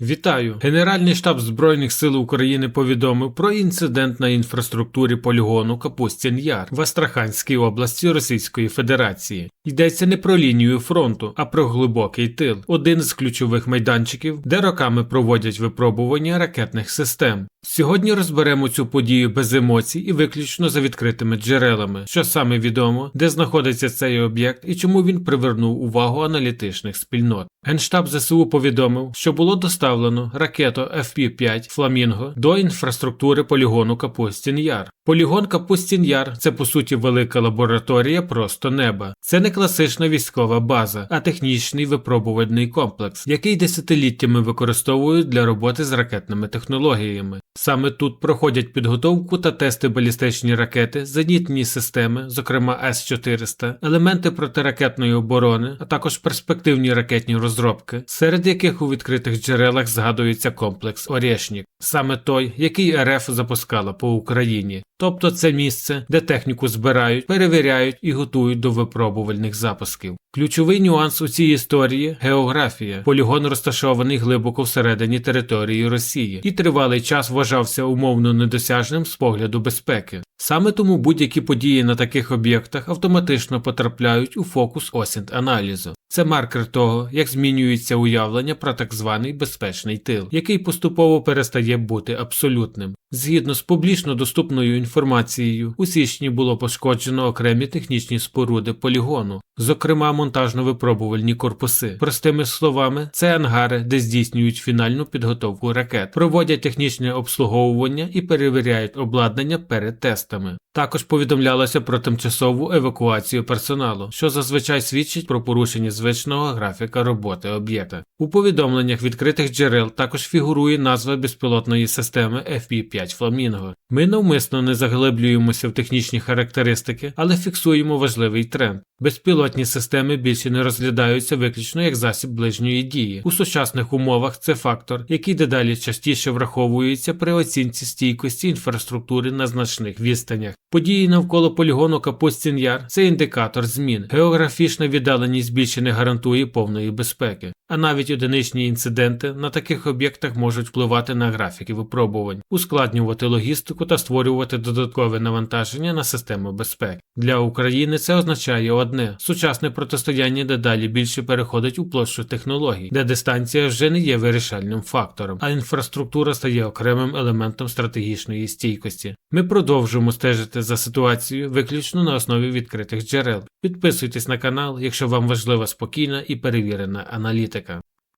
Вітаю! Генеральний штаб Збройних сил України повідомив про інцидент на інфраструктурі полігону Капустін Яр в Астраханській області Російської Федерації. Йдеться не про лінію фронту, а про глибокий тил, один з ключових майданчиків, де роками проводять випробування ракетних систем. Сьогодні розберемо цю подію без емоцій і виключно за відкритими джерелами, що саме відомо, де знаходиться цей об'єкт і чому він привернув увагу аналітичних спільнот. Генштаб ЗСУ повідомив, що було доставлено ракету FP-5 Фламінго до інфраструктури полігону Капустін Яр. Полігон Капустін Яр це по суті велика лабораторія просто неба. Це не класична військова база, а технічний випробувальний комплекс, який десятиліттями використовують для роботи з ракетними технологіями. Саме тут проходять підготовку та тести балістичні ракети, зенітні системи, зокрема С-400, елементи протиракетної оборони, а також перспективні ракетні розробки, серед яких у відкритих джерелах згадується комплекс Орєшнік, саме той, який РФ запускала по Україні. Тобто це місце, де техніку збирають, перевіряють і готують до випробувальних запусків. Ключовий нюанс у цій історії географія. Полігон розташований глибоко всередині території Росії і тривалий час вважався умовно недосяжним з погляду безпеки. Саме тому будь-які події на таких об'єктах автоматично потрапляють у фокус осінт аналізу. Це маркер того, як змінюється уявлення про так званий безпечний тил, який поступово перестає бути абсолютним. Згідно з публічно доступною інформацією, у січні було пошкоджено окремі технічні споруди полігону, зокрема монтажно-випробувальні корпуси. Простими словами, це ангари, де здійснюють фінальну підготовку ракет, проводять технічне обслуговування і перевіряють обладнання перед тестами. Також повідомлялося про тимчасову евакуацію персоналу, що зазвичай свідчить про порушення звичного графіка роботи об'єкта. У повідомленнях відкритих джерел також фігурує назва безпілотної системи FP-5 Flamingo. Ми навмисно не заглиблюємося в технічні характеристики, але фіксуємо важливий тренд. Безпілотні системи більше не розглядаються виключно як засіб ближньої дії. У сучасних умовах це фактор, який дедалі частіше враховується при оцінці стійкості інфраструктури на значних відстанях. Події навколо полігону Капустін Яр це індикатор змін. Географічна віддаленість більше не гарантує повної безпеки. А навіть одиничні інциденти на таких об'єктах можуть впливати на графіки випробувань, ускладнювати логістику та створювати додаткове навантаження на систему безпеки. Для України це означає одне: сучасне протистояння дедалі більше переходить у площу технологій, де дистанція вже не є вирішальним фактором, а інфраструктура стає окремим елементом стратегічної стійкості. Ми продовжуємо стежити за ситуацією виключно на основі відкритих джерел. Підписуйтесь на канал, якщо вам важлива спокійна і перевірена аналітика.